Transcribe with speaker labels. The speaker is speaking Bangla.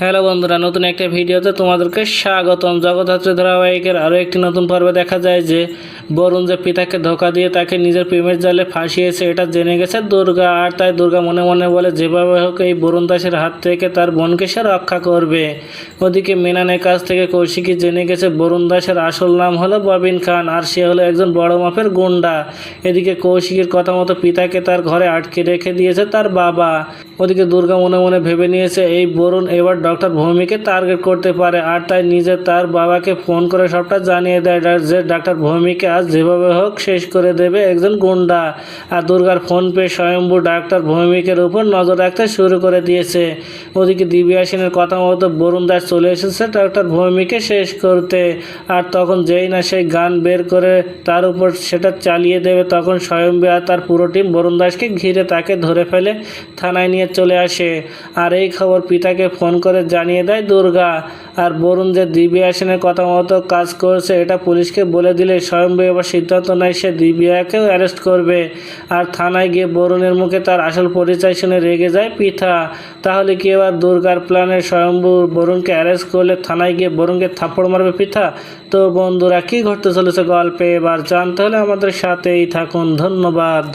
Speaker 1: হ্যালো বন্ধুরা, নতুন একটা ভিডিওতে তোমাদেরকে স্বাগতম। জগদ্ধাত্রী ধারাবাহিকের আরও একটি নতুন পর্বে দেখা যায় যে বরুণ যে পিতাকে ধোকা দিয়ে তাকে নিজের প্রেমের জালে ফাঁসিয়েছে, এটা জেনে গেছে দুর্গা। আর তাই দুর্গা মনে মনে বলে, যেভাবে হোক এই বরুণ দাসের হাত থেকে তার বোনকে সে রক্ষা করবে। ওদিকে মিনানের কাছ থেকে কৌশিকী জেনে গেছে, বরুণ দাসের আসল নাম হলো ববিন খান, আর সে হলো একজন বড় মাপের গুন্ডা। এদিকে কৌশিকীর কথা মতো পিতাকে তার ঘরে আটকে রেখে দিয়েছে তার বাবা। ওদিকে দুর্গা মনে মনে ভেবে নিয়েছে, এই বরুণ এবার ডক্টর ভৌমিকে টার্গেট করতে পারে আর তাই নিজে তার বাবাকে ফোন করে সবটা জানিয়ে দেয় যে ডাক্তার ভৌমিকে আজ যেভাবে হোক শেষ করে দেবে একজন গুন্ডা। আর দুর্গার ফোন পে স্বয়ম্ভু ডাক্তার ভৌমিকের উপর নজর রাখতে শুরু করে দিয়েছে। ওদিকে দিব্যা সেনের কথা মতো বরুণ দাস চলে এসেছে ডাক্তার ভৌমিকে শেষ করতে। আর তখন যেই না সেই গান বের করে তার উপর সেটা চালিয়ে দেবে তখন স্বয়ম্ভু আর তার পুরো টিম বরুণ দাসকে ঘিরে তাকে ধরে ফেলে থানায় নিয়ে চলে আসে। আর এই খবর পিতাকে ফোন করে জানিয়ে দেয়, দুর্গা, আর বরুণ যে দিব্যা সেনের কথা মতো কাজ করছে, এটা পুলিশকে বলে দিলে স্বয়ম্ভু এবার সিদ্ধান্ত নেয় সে দিব্যাকেও অ্যারেস্ট করবে। আর থানায় গিয়ে বরুণের মুখে তার আসল পরিচয় শুনে রেগে যায় পিতা তাহলে কি এবার দুর্গার প্ল্যানে স্বয়ম্ভু বরুণকে অ্যারেস্ট করলে থানায় গিয়ে বরুণকে থাপ্পড় মারবে পিতা তো বন্ধুরা, কি ঘটতে চলেছে গল্পে? এবার জানতে হলে আমাদের সাথেই থাকুন। ধন্যবাদ।